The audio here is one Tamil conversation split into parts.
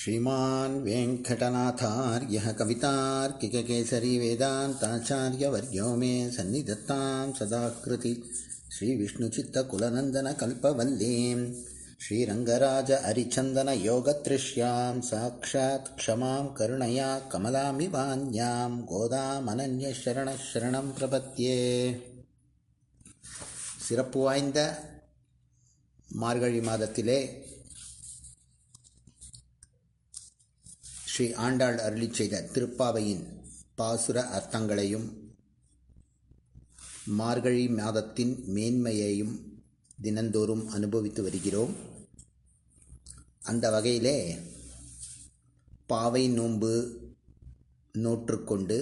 श्रीमान् वेङ्कटनाथार्यः कवितार्किककेसरी वेदान्ताचार्यवर्यो मे सन्निधत्तां सदाकृति श्रीविष्णुचित्तकुलनन्दनकल्पवल्लीं श्रीरङ्गराज अरिचन्दनयोगतृष्यां साक्षात् क्षमां करुणया कमलामिवान्यां गोदामनन्यशरणः शरणं प्रपद्ये சிறப்பு வாய்ந்த மார்கழி மாதத்திலே ஸ்ரீ ஆண்டாள் அருளி செய்த திருப்பாவையின் பாசுர அர்த்தங்களையும் மார்கழி மாதத்தின் மேன்மையையும் தினந்தோறும் அனுபவித்து வருகிறோம். அந்த வகையிலே பாவை நோன்பு நோற்றுக்கொண்டு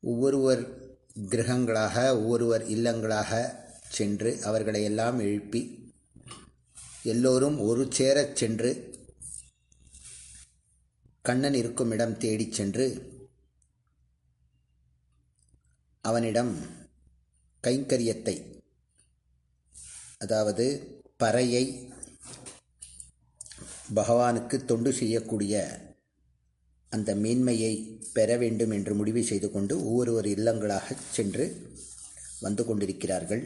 ஒவ்வொருவர் கிரகங்களாக ஒவ்வொருவர் இல்லங்களாக சென்று அவர்களை எல்லாம் எழுப்பி எல்லோரும் ஒரு சேரச் சென்று கண்ணன் இருக்கும் இடம் தேடிச் சென்று அவனிடம் கைங்கரியத்தை அதாவது பறையை பகவானுக்கு தொண்டு செய்யக்கூடிய அந்த மேன்மையை பெற வேண்டும் என்று முடிவு செய்து கொண்டு ஒவ்வொருவர் இல்லங்களாக சென்று வந்து கொண்டிருக்கிறார்கள்.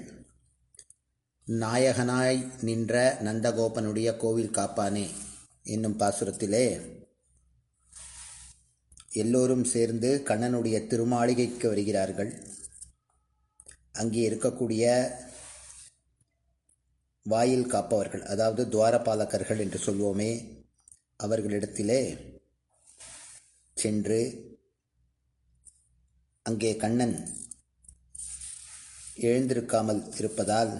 நாயகனாய் நின்ற நந்தகோபனுடைய கோவில் காப்பானே என்னும் பாசுரத்திலே எல்லோரும் சேர்ந்து கண்ணனுடைய திருமாளிகைக்கு வருகிறார்கள். அங்கே இருக்கக்கூடிய வாயில் காப்பவர்கள் அதாவது துவாரபாலகர்கள் என்று சொல்வோமே அவர்களிடத்திலே சென்று அங்கே கண்ணன் எழுந்திருக்காமல் இருப்பதால்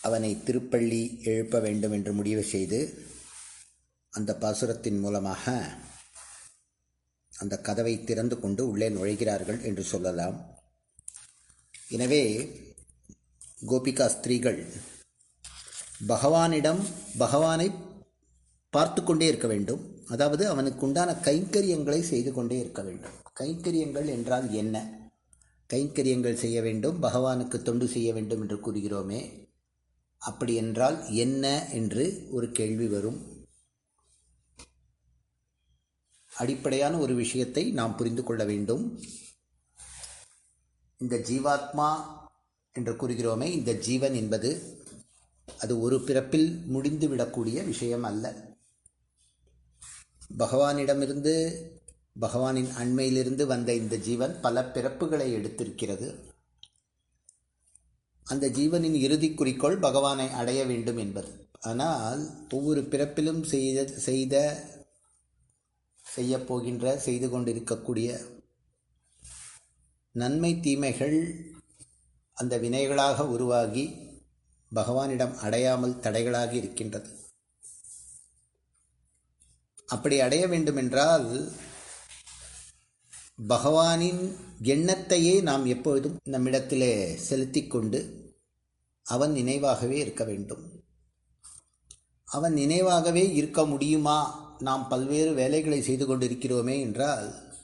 அவனை திருப்பள்ளி எழுப்ப வேண்டும் என்று முடிவு செய்து அந்த பாசுரத்தின் மூலமாக அந்த கதவை திறந்து கொண்டு உள்ளே நுழைகிறார்கள் என்று சொல்லலாம். எனவே கோபிகா ஸ்திரீகள் பகவானிடம் பகவானை பார்த்து கொண்டே இருக்க வேண்டும். அதாவது அவனுக்கு உண்டான கைங்கரியங்களை செய்து கொண்டே இருக்க வேண்டும். கைங்கரியங்கள் என்றால் என்ன? கைங்கரியங்கள் செய்ய வேண்டும் பகவானுக்கு தொண்டு செய்ய வேண்டும் என்று கூறுகிறோமே. அப்படி என்றால் என்ன என்று ஒரு கேள்வி வரும். அடிப்படையான ஒரு விஷயத்தை நாம் புரிந்து கொள்ள வேண்டும். இந்த ஜீவாத்மா என்று கூறுகிறோமே இந்த ஜீவன் என்பது அது ஒரு பிறப்பில் முடிந்துவிடக்கூடிய விஷயம் அல்ல. பகவானிடமிருந்து பகவானின் அண்மையிலிருந்து வந்த இந்த ஜீவன் பல பிறப்புகளை எடுத்திருக்கிறது. அந்த ஜீவனின் இறுதி குறிக்கோள் பகவானை அடைய வேண்டும் என்பது. ஆனால் ஒவ்வொரு பிறப்பிலும் செய்த செய்த செய்யப்போகின்ற செய்து கொண்டிருக்கக்கூடிய நன்மை தீமைகள் அந்த வினைகளாக உருவாகி பகவானிடம் அடையாமல் தடைகளாக இருக்கின்றது. அப்படி அடைய வேண்டுமென்றால் பகவானின் எண்ணத்தையே நாம் எப்பொழுதும் நம்மிடத்திலே செலுத்தி கொண்டு அவன் நினைவாகவே இருக்க வேண்டும். அவன் நினைவாகவே இருக்க முடியுமா? நாம் பல்வேறு வேலைகளை செய்து கொண்டிருக்கிறோமே என்றால்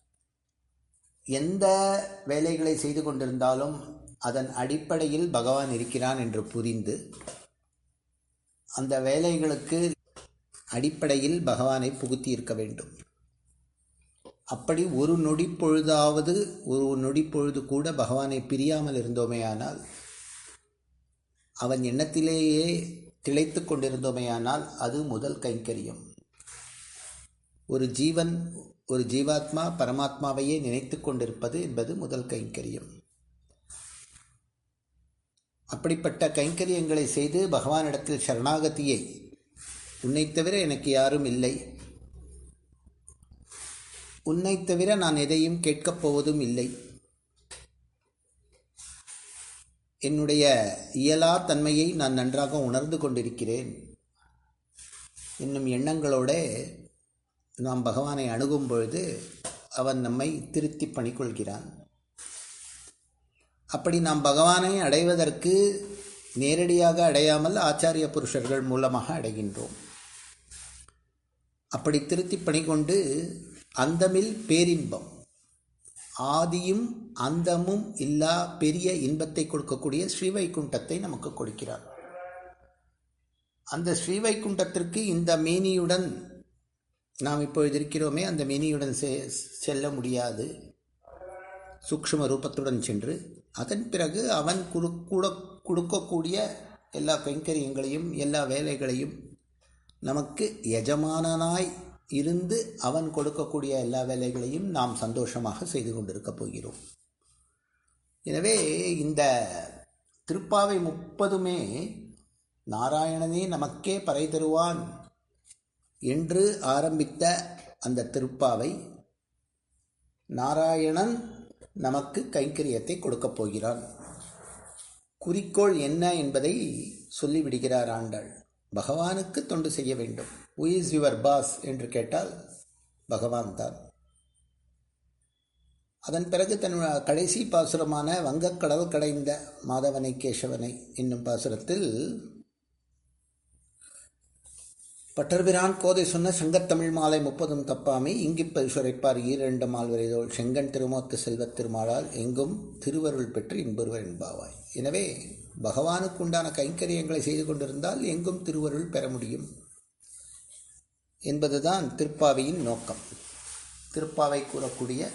எந்த வேலைகளை செய்து கொண்டிருந்தாலும் அதன் அடிப்படையில் பகவான் இருக்கிறான் என்று புரிந்து அந்த வேலைகளுக்கு அடிப்படையில் பகவானை புகுத்தி இருக்க வேண்டும். அப்படி ஒரு நொடி பொழுதாவது ஒரு நொடி பொழுது கூட பகவானை பிரியாமல் இருந்தோமேயானால் அவன் எண்ணத்திலேயே திளைத்து கொண்டிருந்தோமேயானால் அது முதல் கைங்கரியம். ஒரு ஜீவன் ஒரு ஜீவாத்மா பரமாத்மாவையே நினைத்து கொண்டிருப்பது என்பது முதல் கைங்கரியம். அப்படிப்பட்ட கைங்கரியங்களை செய்து பகவானிடத்தில் சரணாகதியை உன்னை தவிர எனக்கு யாரும் இல்லை. உன்னை தவிர நான் எதையும் கேட்கப் போவதும் இல்லை. என்னுடைய இயலா தன்மையை நான் நன்றாக உணர்ந்து கொண்டிருக்கிறேன். என்னும் எண்ணங்களோட நாம் பகவானை அணுகும் பொழுது அவன் நம்மை திருத்தி பணிக்கொள்கிறான் அப்படி நாம் பகவானை அடைவதற்கு நேரடியாக அடையாமல் ஆச்சாரிய புருஷர்கள் மூலமாக அடைகின்றோம். அப்படி திருத்தி பணிகொண்டு அந்தமில் பேரின்பம் ஆதியும் அந்தமும் இல்லா பெரிய இன்பத்தை கொடுக்கக்கூடிய ஸ்ரீவைகுண்டத்தை நமக்கு கொடுக்கிறார். அந்த ஸ்ரீவைகுண்டத்திற்கு இந்த மேனியுடன் நாம் இப்பொழுது இருக்கிறோமே அந்த மினியுடன் செ செல்ல முடியாது. சூக்ஷ்ம ரூபத்துடன் சென்று அதன் பிறகு அவன் குடு கூட கொடுக்கக்கூடிய எல்லா கைங்கரியங்களையும் எல்லா வேலைகளையும் நமக்கு எஜமானனாய் இருந்து அவன் கொடுக்கக்கூடிய எல்லா வேலைகளையும் நாம் சந்தோஷமாக செய்து கொண்டிருக்கப் போகிறோம். எனவே இந்த திருப்பாவை முப்பதுமே நாராயணனே நமக்கே பறை தருவான். என்று ஆரம்பித்த அந்த திருப்பாவை நாராயணன் நமக்கு கைங்கரியத்தை கொடுக்கப் போகிறான். குறிக்கோள் என்ன என்பதை சொல்லிவிடுகிறார் ஆண்டாள். பகவானுக்கு தொண்டு செய்ய வேண்டும். ஹூ இஸ் யுவர் பாஸ் என்று கேட்டால் பகவான் தான். அதன் பிறகு தன் கடைசி பாசுரமான வங்கக்கடல் கடைந்த மாதவனை கேசவனை என்னும் பாசுரத்தில் பட்டர்பிரான் கோதை சொன்ன செங்கத்தமிழ் மாலை முப்பதும் தப்பாமை. இங்கிப்பது சுரைப்பார் ஈரண்டு மால்வரைதோள் செங்கன் திருமோத்து செல்வத் திருமாலால் எங்கும் திருவருள் பெற்று இன்பொருவர் என்பாவாய். எனவே பகவானுக்கு உண்டான கைங்கரியங்களை செய்து கொண்டிருந்தால் எங்கும் திருவருள் பெற முடியும் என்பதுதான் திருப்பாவையின் நோக்கம். திருப்பாவை கூறக்கூடிய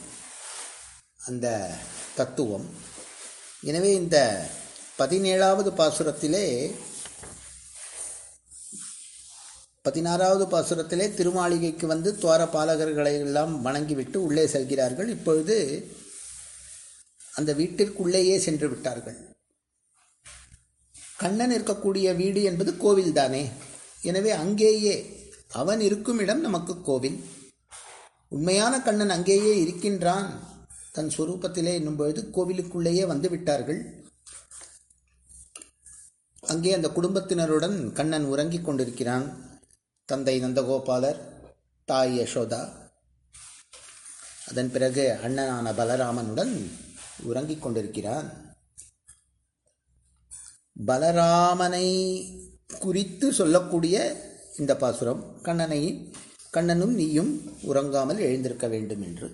அந்த தத்துவம். எனவே இந்த பதினேழாவது பாசுரத்திலே பதினாறாவது பாசுரத்திலே திருமாளிகைக்கு வந்து துவார பாலகர்களை எல்லாம் வணங்கிவிட்டு உள்ளே செல்கிறார்கள். இப்பொழுது அந்த வீட்டிற்குள்ளேயே சென்று விட்டார்கள். கண்ணன் இருக்கக்கூடிய வீடு என்பது கோவில் தானே. எனவே அங்கேயே அவன் இருக்கும் இடம் நமக்கு கோவில். உண்மையான கண்ணன் அங்கேயே இருக்கின்றான். தன் சொரூபத்திலே என்னும் பொழுது கோவிலுக்குள்ளேயே வந்து விட்டார்கள். அங்கே அந்த குடும்பத்தினருடன் கண்ணன் உறங்கிக் கொண்டிருக்கிறான். தந்தை நந்தகோபாலர் தாய் யசோதா. அதன் பிறகு அண்ணனான பலராமனுடன் உறங்கிக் கொண்டிருக்கிறான். பலராமனை குறித்து சொல்லக்கூடிய இந்த பாசுரம் கண்ணனை கண்ணனும் நீயும் உறங்காமல் எழுந்திருக்க வேண்டும் என்று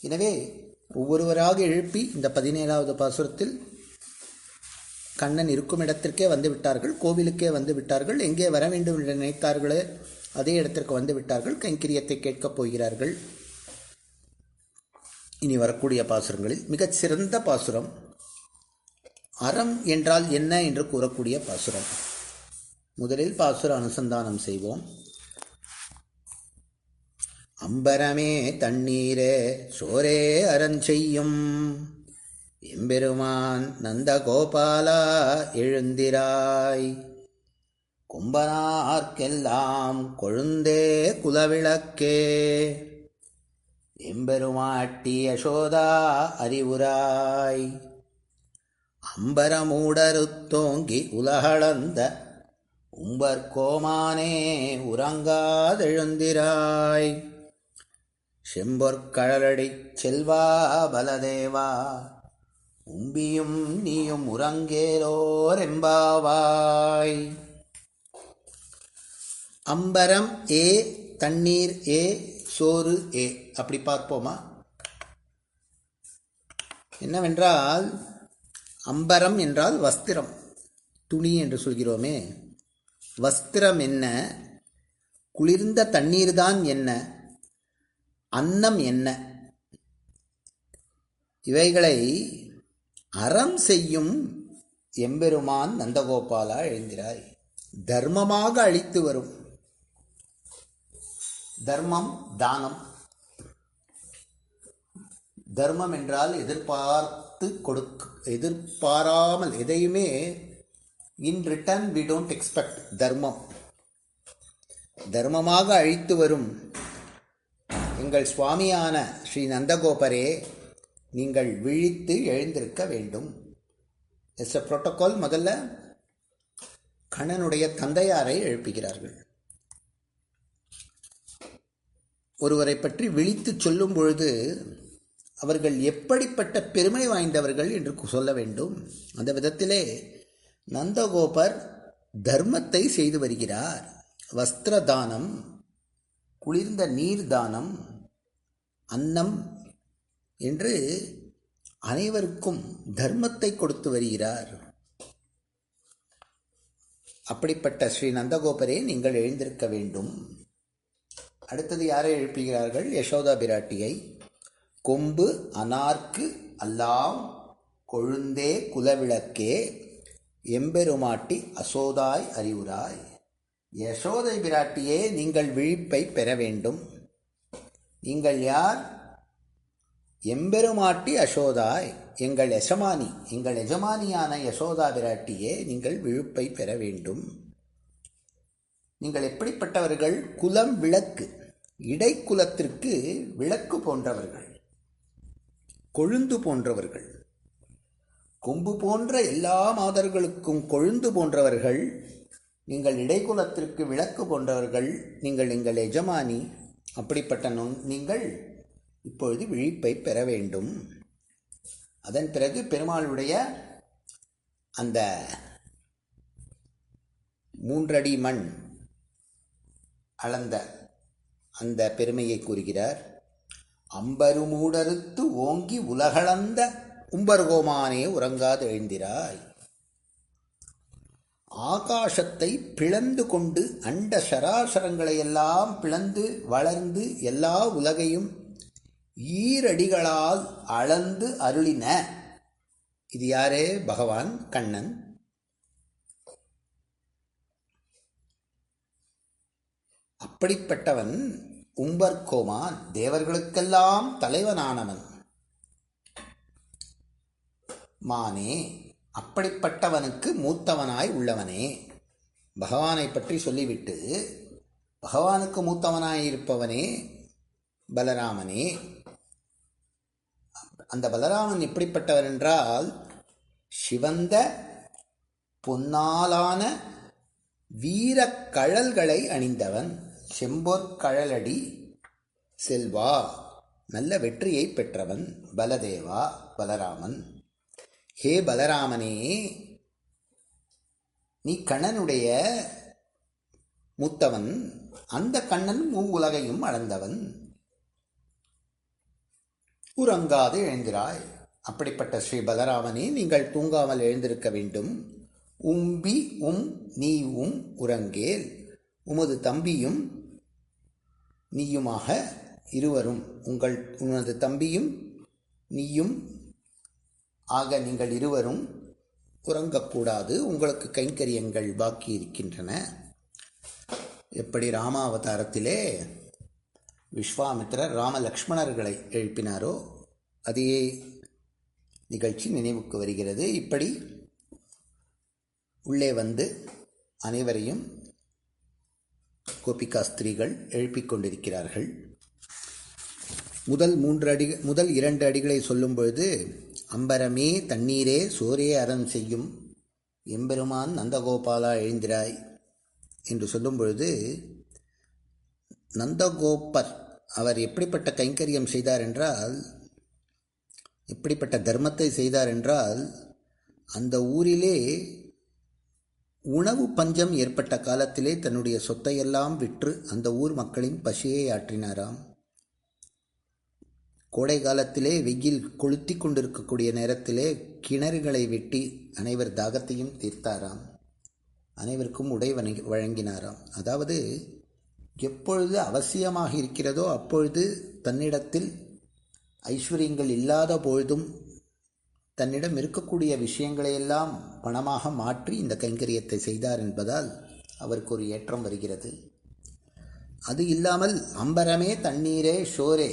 எனவே ஒவ்வொருவராக எழுப்பி இந்த பதினேழாவது பாசுரத்தில் கண்ணன் இருக்கும் இடத்திற்கே வந்து விட்டார்கள் கோவிலுக்கே வந்து விட்டார்கள் எங்கே வர வேண்டும் என்று நினைத்தார்களே அதே இடத்திற்கு வந்து விட்டார்கள் கைங்கிரியத்தை கேட்கப் போகிறார்கள். இனி வரக்கூடிய பாசுரங்களில் மிகச் சிறந்த பாசுரம் அறம் என்றால் என்ன என்று கூறக்கூடிய பாசுரம். முதலில் பாசுர அனுசந்தானம் செய்வோம். அம்பரமே தண்ணீரே சோரே அறஞ்செய்யும் எம்பெருமான் நந்தகோபாலா எழுந்திராய். கும்பனார்க்கெல்லாம் கொழுந்தே குலவிளக்கே. எம்பெருமாட்டி யசோதா அறிவுராய். அம்பரமூடருத்தோங்கி உலகளந்த உம்பர் கோமானே உறங்காதெழுந்திராய். செம்பொற்கழலடி செல்வா பலதேவா உம்பியும் நீயும் உறங்கேலோரெம்பாவாய். அம்பரம் ஏ தண்ணீர் ஏ சோறு ஏ. அப்படி பார்ப்போமா? என்னவென்றால் அம்பரம் என்றால் வஸ்திரம். துணி என்று சொல்கிறோமே. வஸ்திரம் என்ன? குளிர்ந்த தண்ணீர் தான் என்ன? அன்னம் என்ன? இவைகளை அறம் செய்யும் எம்பெருமான் நந்தகோபாலா எழுந்திராய். தர்மமாக அழித்து வரும். தர்மம் தானம். தர்மம் என்றால் எதிர்பார்த்து கொடுக்க எதிர்பாராமல் எதையுமே in return we don't expect தர்மம். தர்மமாக அழித்து வரும் எங்கள் சுவாமியான ஸ்ரீ நந்தகோபரே நீங்கள் விழித்து எழுந்திருக்க வேண்டும். எஸ் எ புரோட்டோகால் முதல்ல கண்ணனுடைய தந்தையாரை எழுப்புகிறார்கள். ஒருவரை பற்றி விழித்து சொல்லும் பொழுது அவர்கள் எப்படிப்பட்ட பெருமை வாய்ந்தவர்கள் என்று சொல்ல வேண்டும். அந்த விதத்திலே நந்தகோபர் தர்மத்தை செய்து வருகிறார். வஸ்திர தானம் குளிர்ந்த நீர் தானம் அன்னம் என்று அனைவருக்கும் தர்மத்தை கொடுத்து வருகிறார். அப்படிப்பட்ட ஸ்ரீ நந்தகோபரே நீங்கள் எழுந்திருக்க வேண்டும். அடுத்தது யாரை எழுப்புகிறார்கள்? யசோதா பிராட்டியை. கொம்பு அனார்க்கு அல்லாம் கொழுந்தே குலவிளக்கே எம்பெருமாட்டி அசோதாய் அறிவுராய். யசோதை பிராட்டியே நீங்கள் விழிப்பை பெற வேண்டும். நீங்கள் யார்? எம்பெருமாட்டி அசோதாய் எங்கள் எஜமானி எங்கள் எஜமானியான யசோதா விராட்டியே நீங்கள் விழுப்பை பெற வேண்டும். நீங்கள் எப்படிப்பட்டவர்கள்? குலம் விளக்கு இடைக்குலத்திற்கு விளக்கு போன்றவர்கள் கொழுந்து போன்றவர்கள். கொம்பு போன்ற எல்லா மாதர்களுக்கும் கொழுந்து போன்றவர்கள் நீங்கள் இடைக்குலத்திற்கு விளக்கு போன்றவர்கள் நீங்கள் எங்கள் எஜமானி அப்படிப்பட்ட நீங்கள் இப்பொழுது விழிப்பை பெற வேண்டும். அதன் பிறகு பெருமாளுடைய அந்த மூன்றடி மண் அளந்த அந்த பெருமையை கூறுகிறார். அம்பருமூடறுத்து ஓங்கி உலகளந்த உம்பர்கோமானே உறங்காது எழுந்திராய். ஆகாசத்தை பிளந்து கொண்டு அண்ட சராசரங்களையெல்லாம் பிளந்து வளர்ந்து எல்லா உலகையும் ஈரடிகளால் அளந்து அருளின. இது யாரே? பகவான் கண்ணன். அப்படிப்பட்டவன் உம்பர்கோமா தேவர்களுக்கெல்லாம் தலைவனானவன். மானே அப்படிப்பட்டவனுக்கு மூத்தவனாய் உள்ளவனே. பகவானை பற்றி சொல்லிவிட்டு பகவானுக்கு மூத்தவனாய் இருப்பவனே பலராமனே. அந்த பலராமன் எப்படிப்பட்டவர் என்றால் சிவந்த பொன்னாலான வீரக் கழல்களை அணிந்தவன். செம்பொற்கழலடி செல்வா நல்ல வெற்றியை பெற்றவன். பலதேவா பலராமன். ஹே பலராமனே நீ கண்ணனுடைய மூத்தவன். அந்த கண்ணன் மூ உலகையும் அளந்தவன். உறங்காது எழுந்திராய். அப்படிப்பட்ட ஸ்ரீ பலராமனே நீங்கள் தூங்காமல் எழுந்திருக்க வேண்டும். உம்பி உம் நீ உம் உறங்கேல். உமது தம்பியும் நீயுமாக இருவரும். உங்கள் உனது தம்பியும் நீயும் ஆக நீங்கள் இருவரும் உறங்கக்கூடாது. உங்களுக்கு கைங்கரியங்கள் பாக்கி இருக்கின்றன எப்படி ராமாவதாரத்திலே விஸ்வாமித்திரர் ராமலக்ஷ்மணர்களை எழுப்பினாரோ அதே நிகழ்ச்சி நினைவுக்கு வருகிறது. இப்படி உள்ளே வந்து அனைவரையும் கோபிகா ஸ்திரீகள் எழுப்பிக் கொண்டிருக்கிறார்கள். முதல் மூன்று அடி முதல் இரண்டு அடிகளை சொல்லும் பொழுது அம்பரமே தண்ணீரே சோரே அறம் செய்யும் எம்பெருமான் நந்தகோபாலா எழுந்திராய் என்று சொல்லும் பொழுது நந்தகோபர் அவர் எப்படிப்பட்ட கைங்கரியம் செய்தார் என்றால் எப்படிப்பட்ட தர்மத்தை செய்தார் என்றால் அந்த ஊரிலே உணவு பஞ்சம் ஏற்பட்ட காலத்திலே தன்னுடைய சொத்தையெல்லாம் விற்று அந்த ஊர் மக்களின் பசியை ஆற்றினாராம். கோடை காலத்திலே வெயில் கொளுத்தி கொண்டிருக்கக்கூடிய நேரத்திலே கிணறுகளை வெட்டி அனைவர் தாகத்தையும் தீர்த்தாராம். அனைவருக்கும் உடை வணங்கி வழங்கினாராம். அதாவது எப்பொழுது அவசியமாக இருக்கிறதோ அப்பொழுது தன்னிடத்தில் ஐஸ்வர்யங்கள் இல்லாத பொழுதும் தன்னிடம் இருக்கக்கூடிய விஷயங்களையெல்லாம் பணமாக மாற்றி இந்த கைங்கரியத்தை செய்தார் என்பதால் அவருக்கு ஒரு ஏற்றம் வருகிறது. அது இல்லாமல் அம்பரமே தண்ணீரே ஷோரே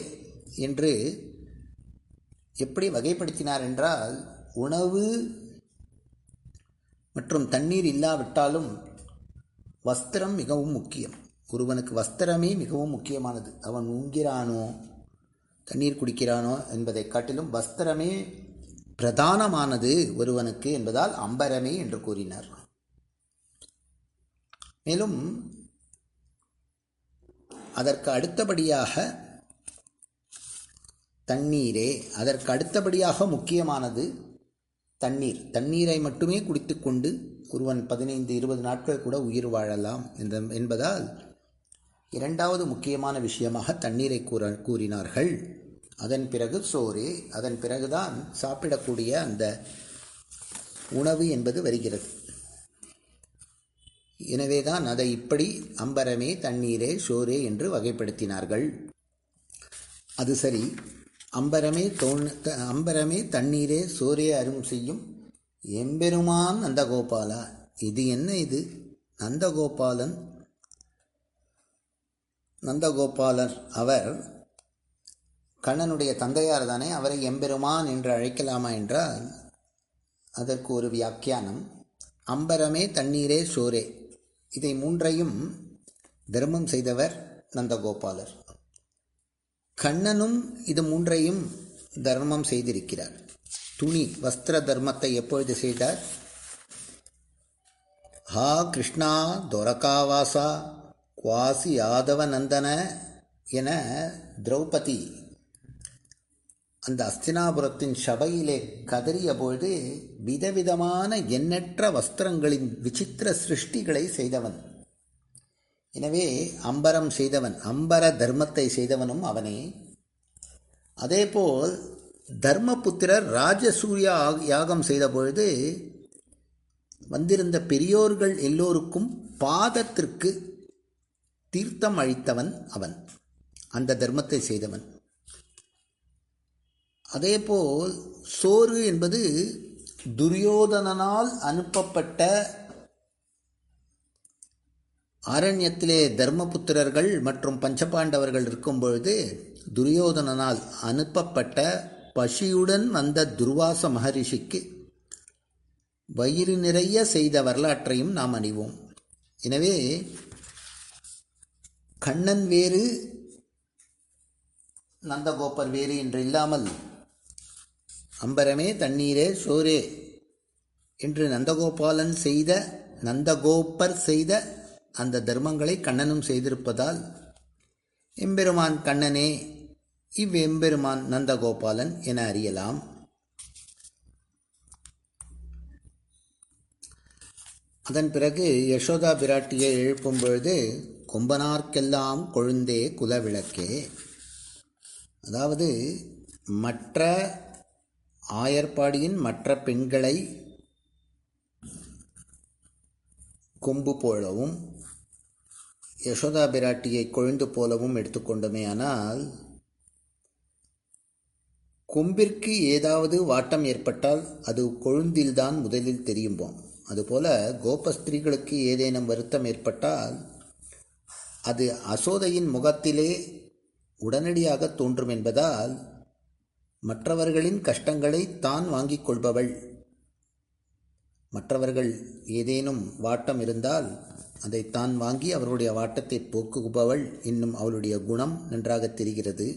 என்று எப்படி வகைப்படுத்தினார் என்றால் உணவு மற்றும் தண்ணீர் இல்லாவிட்டாலும் வஸ்திரம் மிகவும் முக்கியம். ஒருவனுக்கு வஸ்திரமே மிகவும் முக்கியமானது. அவன் உண்கிறானோ தண்ணீர் குடிக்கிறானோ என்பதை காட்டிலும் வஸ்திரமே பிரதானமானது ஒருவனுக்கு என்பதால் அம்பரமே என்று கூறினார். மேலும் அதற்கு அடுத்தபடியாக தண்ணீரே அதற்கு அடுத்தபடியாக முக்கியமானது தண்ணீர். தண்ணீரை மட்டுமே குடித்துக்கொண்டு ஒருவன் பதினைந்து இருபது நாட்கள் கூட உயிர் வாழலாம் என்ற என்பதால் இரண்டாவது முக்கியமான விஷயமாக தண்ணீரை கூற கூறினார்கள். அதன் பிறகு சோறு அதன் பிறகுதான் சாப்பிடக்கூடிய அந்த உணவு என்பது வருகிறது. எனவேதான் அதை இப்படி அம்பரமே தண்ணீரே சோரே என்று வகைப்படுத்தினார்கள். அது சரி அம்பரமே தோண் த- அம்பரமே தண்ணீரே சோரே அரும் செய்யும் எம்பெருமான் நந்தகோபாலா. இது என்ன இது? நந்தகோபாலன் நந்தகோபாலர் அவர் கண்ணனுடைய தந்தையார் தானே அவரை எம்பெருமான் என்று அழைக்கலாமா என்றால் அதற்கு ஒரு வியாக்கியானம். அம்பரமே தண்ணீரே சோரே. இதை மூன்றையும் தர்மம் செய்தவர் நந்தகோபாலர். கண்ணனும் இது மூன்றையும் தர்மம் செய்திருக்கிறார். துணி வஸ்திர தர்மத்தை எப்பொழுது செய்தார்? ஹா கிருஷ்ணா துரகாவாசா குவாசி யாதவ நந்தன என திரௌபதி அந்த அஸ்தினாபுரத்தின் சபையிலே கதறிய பொழுது விதவிதமான எண்ணற்ற வஸ்திரங்களின் விசித்திர சிருஷ்டிகளை செய்தவன். எனவே அம்பரம் செய்தவன் அம்பர தர்மத்தை செய்தவனும் அவனே. அதேபோல் தர்மபுத்திரர் ராஜசூர்யா யாகம் செய்த பொழுது வந்திருந்த பெரியோர்கள் எல்லோருக்கும் பாதத்திற்கு தீர்த்தம் அளித்தவன் அவன். அந்த தர்மத்தை செய்தவன். அதேபோல் சோறு என்பது துரியோதனனால் அனுப்பப்பட்ட ஆரண்யத்திலே தர்மபுத்திரர்கள் மற்றும் பஞ்சபாண்டவர்கள் இருக்கும் பொழுது துரியோதனனால் அனுப்பப்பட்ட பசியுடன் வந்த துர்வாச மகரிஷிக்கு வயிறு நிறைய செய்த வரலாற்றையும் நாம் அறிவோம். எனவே கண்ணன் வேறு நந்தகோபர் வேறு என்று இல்லாமல் அம்பரமே தண்ணீரே சோரே என்று நந்தகோபாலன் செய்த நந்தகோப்பர் செய்த அந்த தர்மங்களை கண்ணனும் செய்திருப்பதால் எம்பெருமான் கண்ணனே இவ்வெம்பெருமான் நந்தகோபாலன் என அறியலாம். அதன் பிறகு யசோதா பிராட்டியை எழுப்பும் பொழுது கொம்பனார்க்கெல்லாம் கொழுந்தே குலவிளக்கே. அதாவது மற்ற ஆயர்பாடியின் மற்ற பெண்களை கொம்பு போலவும் யசோதா பிராட்டியை கொழுந்து போலவும் எடுத்துக்கொண்டோமே ஆனால் கொம்பிற்கு ஏதாவது வாட்டம் ஏற்பட்டால் அது கொழுந்தில்தான் முதலில் தெரியும்போம். அதுபோல கோபஸ்திரீகளுக்கு ஏதேனும் வருத்தம் ஏற்பட்டால் அது அசோதையின் முகத்திலே உடனடியாக தோன்றும் என்பதால் மற்றவர்களின் கஷ்டங்களை தான் வாங்கிக் கொள்பவள். மற்றவர்கள் ஏதேனும் வாட்டம் இருந்தால் அதை தான் வாங்கி அவர்களுடைய வாட்டத்தை போக்குபவள் இன்னும் அவளுடைய குணம் நன்றாக தெரிகிறது.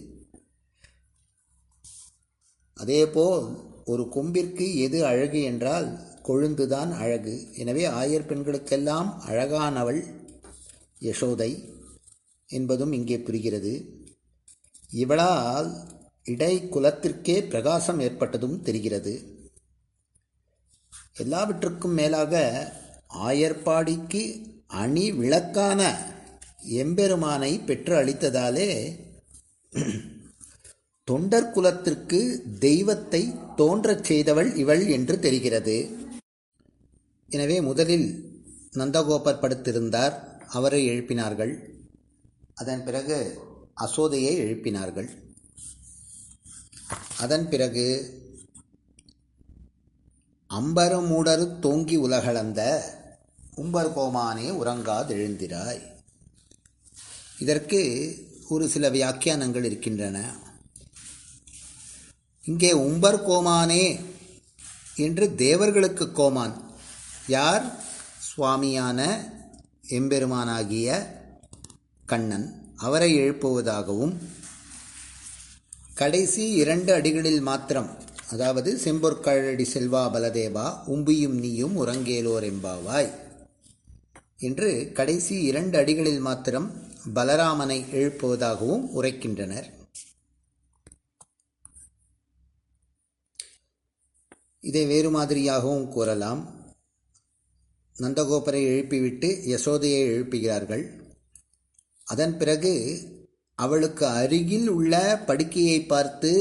அதேபோல் ஒரு கொம்பிற்கு எது அழகு என்றால் கொழுந்துதான் அழகு. எனவே ஆயர் பெண்களுக்கெல்லாம் அழகானவள் யசோதை. என்பதும் இங்கே புரிகிறது. இவளால் இடை குலத்திற்கே பிரகாசம் ஏற்பட்டதும் தெரிகிறது. எல்லாவற்றுக்கும் மேலாக ஆயர்பாடிக்கு அணி விளக்கான எம்பெருமானை பெற்று அளித்ததாலே தொண்டர் குலத்திற்கு தெய்வத்தை தோன்றச் செய்தவள் இவள் என்று தெரிகிறது. எனவே முதலில் நந்தகோபர் படுத்திருந்தார். அவரை எழுப்பினார்கள். அதன் பிறகு அசோதையை எழுப்பினார்கள். அதன் பிறகு அம்பருமூடரு தோங்கி உலகளந்த உம்பர் கோமானே உறங்காதெழுந்திராய் இதற்கு ஒரு சில வியாக்கியானங்கள் இருக்கின்றன. இங்கே உம்பர் கோமானே என்று தேவர்களுக்கு கோமான். யார்? சுவாமியான எம்பெருமானாகிய கண்ணன் அவரை எழுப்புவதாகவும் கடைசி இரண்டு அடிகளில் மாத்திரம் அதாவது செம்பொற்கழடி செல்வா பலதேவா உம்பியும் நீயும் உறங்கேலோர் எம்பாவாய் என்று கடைசி இரண்டு அடிகளில் மாத்திரம் பலராமனை எழுப்புவதாகவும் உரைக்கின்றனர். இதை வேறு மாதிரியாகவும் கூறலாம். நந்தகோபரை எழுப்பிவிட்டு யசோதையை எழுப்புகிறார்கள். அதன் பிறகு அவளுக்கு அருகில் உள்ள படுக்கையை பார்த்து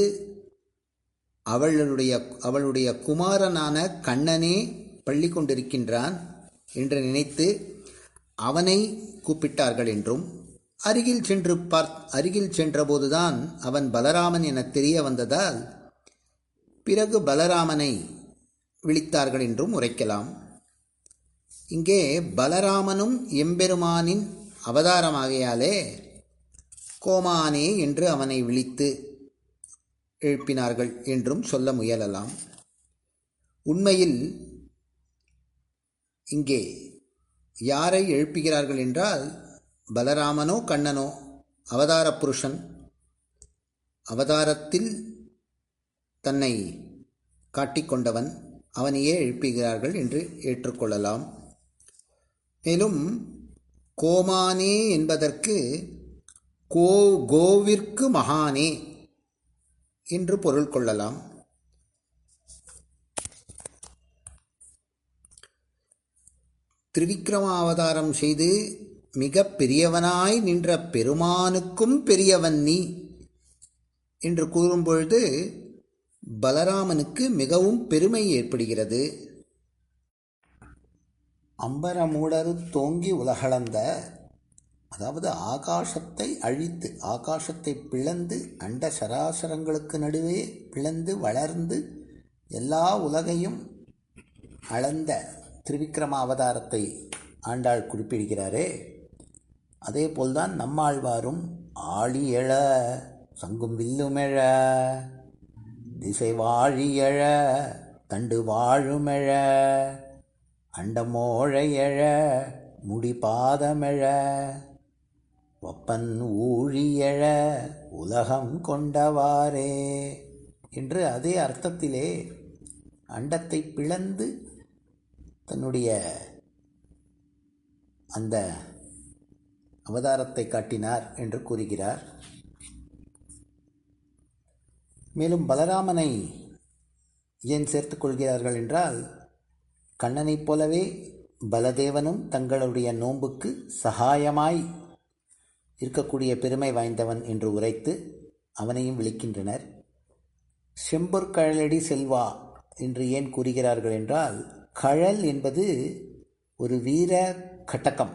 அவளுடைய அவளுடைய குமாரனான கண்ணனே பள்ளி கொண்டிருக்கின்றான் என்று நினைத்து அவனை கூப்பிட்டார்கள் என்றும் அருகில் சென்று பார் அருகில் சென்றபோதுதான் அவன் பலராமன் என தெரிய வந்ததால் பிறகு பலராமனை விழித்தார்கள் என்றும் உரைக்கலாம். இங்கே பலராமனும் எம்பெருமானின் அவதாரமாகையாலே கோமானே என்று அவனை விழித்து எழுப்பினார்கள் என்றும் சொல்ல முயலலாம். உண்மையில் இங்கே யாரை எழுப்புகிறார்கள் என்றால் பலராமனோ கண்ணனோ அவதார புருஷன் அவதாரத்தில் தன்னை காட்டிக்கொண்டவன் அவனையே எழுப்புகிறார்கள் என்று ஏற்றுக்கொள்ளலாம். மேலும் கோமானே என்பதற்கு கோ கோவிற்கு மகானே என்று பொருள் கொள்ளலாம். திரிவிக்ரம அவதாரம் செய்து மிக பெரியவனாய் நின்ற பெருமானுக்கும் பெரியவன் நீ என்று கூறும்பொழுது பலராமனுக்கு மிகவும் பெருமை ஏற்படுகிறது. அம்பரமூடரு தோங்கி உலகளந்த அதாவது ஆகாசத்தை அழித்து ஆகாசத்தை பிளந்து அண்ட சராசரங்களுக்கு நடுவே பிளந்து வளர்ந்து எல்லா உலகையும் அளந்த திருவிக்ரம அவதாரத்தை ஆண்டாள் குறிப்பிடுகிறாரே. அதே போல்தான் நம்மாழ்வாரும் ஆழி எழ சங்கும் வில்லுமெழ திசை வாழியழ தண்டு வாழுமெழ அண்டமோழையழ எழ முடி பாதமெழ ஊழியழ உலகம் கொண்டவாறே என்று அதே அர்த்தத்திலே அண்டத்தை பிளந்து தன்னுடைய அந்த அவதாரத்தை காட்டினார் என்று கூறுகிறார். மேலும் பலராமனை ஏன் சேர்த்துக் கொள்கிறார்கள் என்றால் கண்ணனைப் போலவே பலதேவனும் தங்களுடைய நோன்புக்கு சகாயமாய் இருக்கக்கூடிய பெருமை வாய்ந்தவன் என்று உரைத்து அவனையும் விളിக்கின்றனர் செம்பொற்கழலடி செல்வா என்று ஏன் கூறுகிறார்கள் என்றால் கழல் என்பது ஒரு வீர கட்டகம்.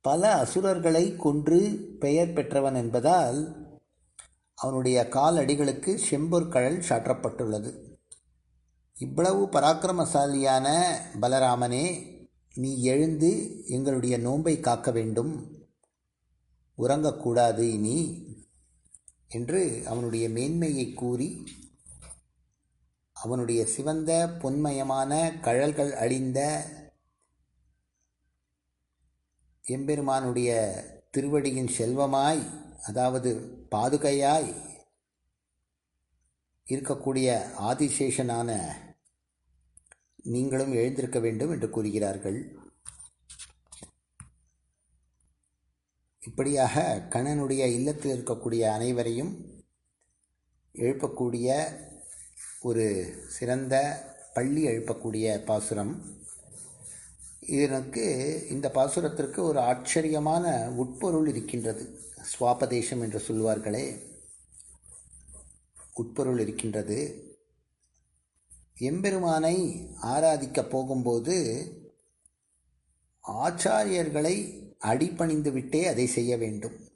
பல அசுரர்களை கொன்று பெயர் பெற்றவன் என்பதால் அவனுடைய காலடிகளுக்கு செம்பொற்கழல் சாற்றப்பட்டுள்ளது. இவ்வளவு பராக்கிரமசாலியான பலராமனே நீ எழுந்து எங்களுடைய நோன்பை காக்க வேண்டும். உறங்கக்கூடாது இனி என்று அவனுடைய மேன்மையை கூறி அவனுடைய சிவந்த பொன்மயமான கழல்கள் அழிந்த எம்பெருமானுடைய திருவடியின் செல்வமாய் அதாவது பாதுகையாய் இருக்கக்கூடிய ஆதிசேஷனான நீங்களும் எழுந்திருக்க வேண்டும் என்று கூறுகிறார்கள். இப்படியாக கண்ணனுடைய இல்லத்தில் இருக்கக்கூடிய அனைவரையும் எழுப்பக்கூடிய ஒரு சிறந்த பள்ளி எழுப்பக்கூடிய பாசுரம். இதற்கு இந்த பாசுரத்திற்கு ஒரு ஆச்சரியமான உட்பொருள் இருக்கின்றது. சுவாபதேசம் என்று சொல்வார்களே. உட்பொருள் இருக்கின்றது. எம்பெருமானை ஆராதிக்கப் போகும்போது ஆச்சாரியர்களை அடிபணிந்துவிட்டே அதை செய்ய வேண்டும்.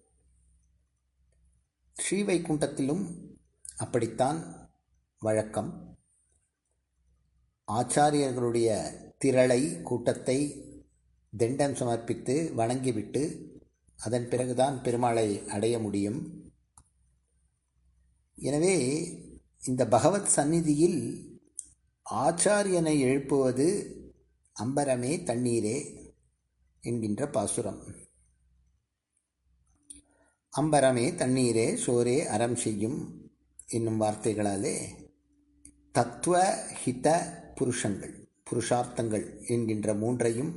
ஸ்ரீவைகுண்டத்திலும் அப்படித்தான் வழக்கம். ஆச்சாரியர்களுடைய திரளை கூட்டத்தை தண்டம் சமர்ப்பித்து வணங்கிவிட்டு அதன் பிறகுதான் பெருமாளை அடைய முடியும். எனவே இந்த பகவத் சந்நிதியில் ஆச்சாரியனை எழுப்புவது அம்பரமே தண்ணீரே என்கின்ற பாசுரம். அம்பரமே தண்ணீரே சோரே அறம் செய்யும் என்னும் வார்த்தைகளாலே தத்துவ ஹித புருஷங்கள் புருஷார்த்தங்கள் என்கின்ற மூன்றையும்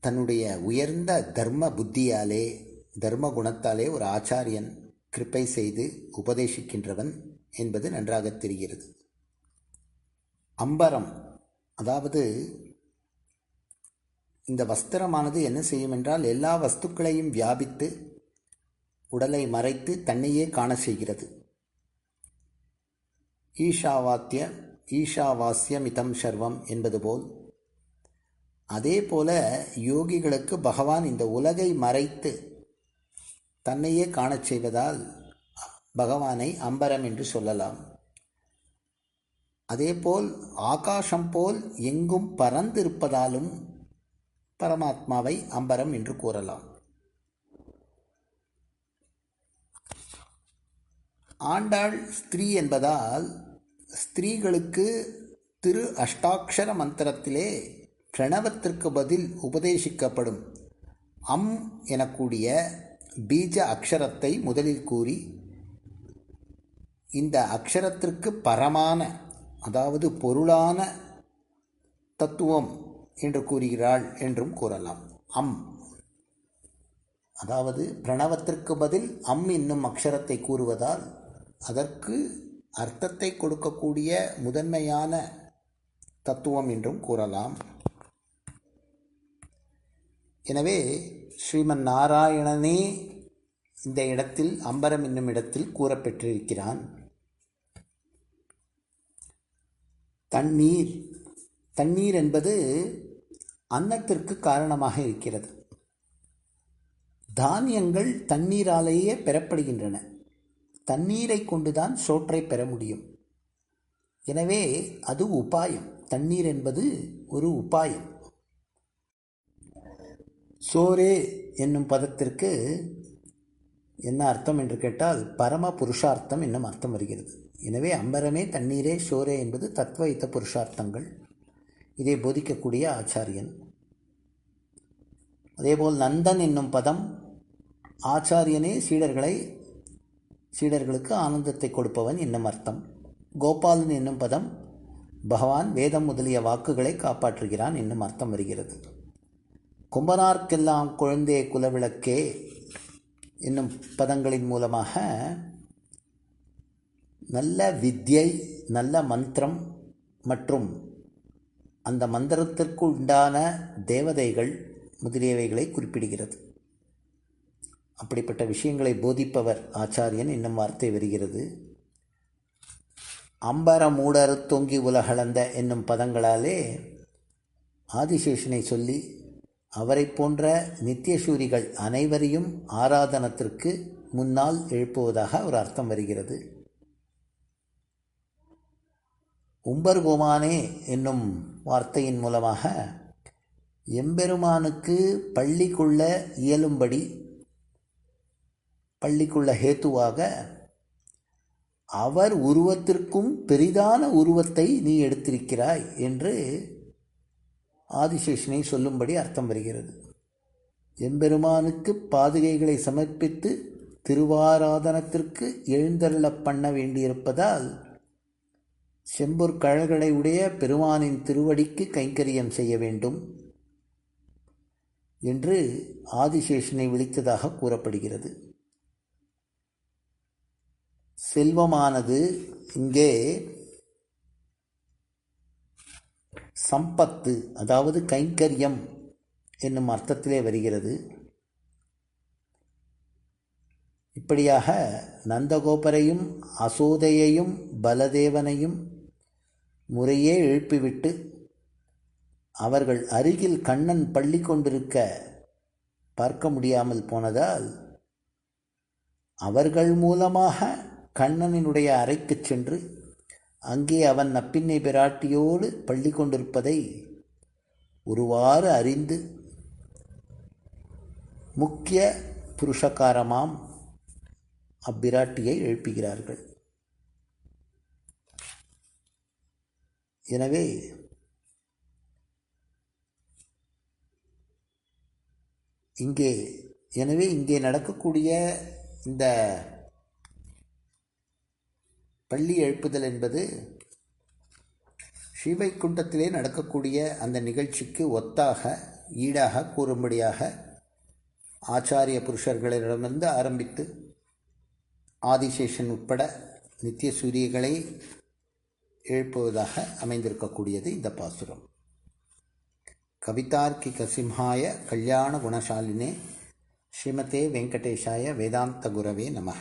தன்னுடைய உயர்ந்த தர்ம புத்தியாலே தர்ம குணத்தாலே ஒரு ஆச்சாரியன் கிருப்பை செய்து உபதேசிக்கின்றவன் என்பது நன்றாக தெரிகிறது. அம்பரம். அதாவது இந்த வஸ்திரமானது என்ன செய்யும் என்றால் எல்லா வஸ்துக்களையும் வியாபித்து உடலை மறைத்து தன்னையே காண செய்கிறது. ஈஷாவாத்திய ஈஷாவாஸ்யமிதம் சர்வம் என்பது போல். அதே போல யோகிகளுக்கு பகவான் இந்த உலகை மறைத்து தன்னையே காணச் செய்வதால் பகவானை அம்பரம் என்று சொல்லலாம். அதேபோல் ஆகாசம் போல் எங்கும் பறந்திருப்பதாலும் பரமாத்மாவை அம்பரம் என்று கூறலாம். ஆண்டாள் ஸ்திரீ என்பதால் ஸ்திரீகளுக்கு திரு அஷ்டாட்சர மந்திரத்திலே பிரணவத்திற்கு பதில் உபதேசிக்கப்படும். அம் எனக்கூடிய பீஜ அக்ஷரத்தை முதலில் கூறி இந்த அக்ஷரத்திற்கு பரமான அதாவது பொருளான தத்துவம் என்று கூறுகிறாள் என்றும் கூறலாம். அம். அதாவது பிரணவத்திற்கு பதில் அம் என்னும் அக்ஷரத்தை கூறுவதால் அதற்கு அர்த்தத்தை கொடுக்கக்கூடிய முதன்மையான தத்துவம் என்றும் கூறலாம். எனவே ஸ்ரீமன் நாராயணனே இந்த இடத்தில் அம்பரம் என்னும் இடத்தில் கூறப்பெற்றிருக்கிறான். தண்ணீர். தண்ணீர் என்பது அன்னத்திற்கு காரணமாக இருக்கிறது. தானியங்கள் தண்ணீராலேயே பெறப்படுகின்றன. தண்ணீரை கொண்டுதான் சோற்றை பெற முடியும். எனவே அது உபாயம். தண்ணீர் என்பது ஒரு உபாயம். சோரே என்னும் பதத்திற்கு என்ன அர்த்தம் என்று கேட்டால் பரம புருஷார்த்தம் என்னும் அர்த்தம் வருகிறது. எனவே அம்பரமே தண்ணீரே ஷோரே என்பது தத்வைத்த புருஷார்த்தங்கள். இதை போதிக்கக்கூடிய ஆச்சாரியன். அதேபோல் நந்தன் என்னும் பதம் ஆச்சாரியனே சீடர்களை சீடர்களுக்கு ஆனந்தத்தை கொடுப்பவன் என்னும் அர்த்தம். கோபாலன் என்னும் பதம் பகவான் வேதம் முதலிய வாக்குகளை காப்பாற்றுகிறான் என்னும் அர்த்தம் வருகிறது. கும்பனார்க்கெல்லாம் குழந்தே குலவிளக்கே என்னும் பதங்களின் மூலமாக நல்ல வித்யை நல்ல மந்திரம் மற்றும் அந்த மந்திரத்திற்கு உண்டான தேவதைகள் முதலியவைகளை குறிப்பிடுகிறது. அப்படிப்பட்ட விஷயங்களை போதிப்பவர் ஆச்சாரியன் என்னும் வார்த்தை வருகிறது. அம்பர மூடர் தொங்கி உலகளந்த என்னும் பதங்களாலே ஆதிசேஷனை சொல்லி அவரை போன்ற நித்தியசூரிகள் அனைவரையும் ஆராதனத்திற்கு முன்னால் எழுப்புவதாக ஒரு அர்த்தம் வருகிறது. உம்பர்கோமானே என்னும் வார்த்தையின் மூலமாக எம்பெருமானுக்கு பள்ளி கொள்ள இயலும்படி பள்ளிக்குள்ள ஹேத்துவாக அவர் உருவத்திற்கும் பெரிதான உருவத்தை நீ எடுத்திருக்கிறாய் என்று ஆதிசேஷனை சொல்லும்படி அர்த்தம் வருகிறது. எம்பெருமானுக்கு பாதுகைகளை சமர்ப்பித்து திருவாராதனத்திற்கு எழுந்தருளப் பண்ண வேண்டியிருப்பதால் செம்பொற் கழல்களை உடைய பெருமானின் திருவடிக்கு கைங்கரியம் செய்ய வேண்டும் என்று ஆதிசேஷனை விழித்ததாக கூறப்படுகிறது. செல்வமானது இங்கே சம்பத்து அதாவது கைங்கரியம் என்னும் அர்த்தத்திலே வருகிறது. இப்படியாக நந்தகோபரையும் அசோதையையும் பலதேவனையும் முறையே எழுப்பிவிட்டு அவர்கள் அருகில் கண்ணன் பள்ளி கொண்டிருக்க பார்க்க முடியாமல் போனதால் அவர்கள் மூலமாக கண்ணனினுடைய அறைக்குச் சென்று அங்கே அவன் நப்பின்னை பிராட்டியோடு பள்ளி கொண்டிருப்பதை ஒருவாறு அறிந்து முக்கிய புருஷகாரமாம் அப்பிராட்டியை எழுப்புகிறார்கள். எனவே இங்கே எனவே இங்கே நடக்கக்கூடிய இந்த பள்ளி எழுப்புதல் என்பது ஸ்ரீவைக்குண்டத்திலே நடக்கக்கூடிய அந்த நிகழ்ச்சிக்கு ஒத்தாக ஈடாக கூறும்படியாக ஆச்சாரிய புருஷர்களிடமிருந்து ஆரம்பித்து ஆதிசேஷன் உட்பட நித்திய சூரியகளை எழுப்புவதாக அமைந்திருக்கக்கூடியது இந்த பாசுரம். கவிதார்க்கிக சிம்ஹாய கல்யாண குணசாலினே ஸ்ரீமதே வெங்கடேஷாய வேதாந்த குரவே நமக.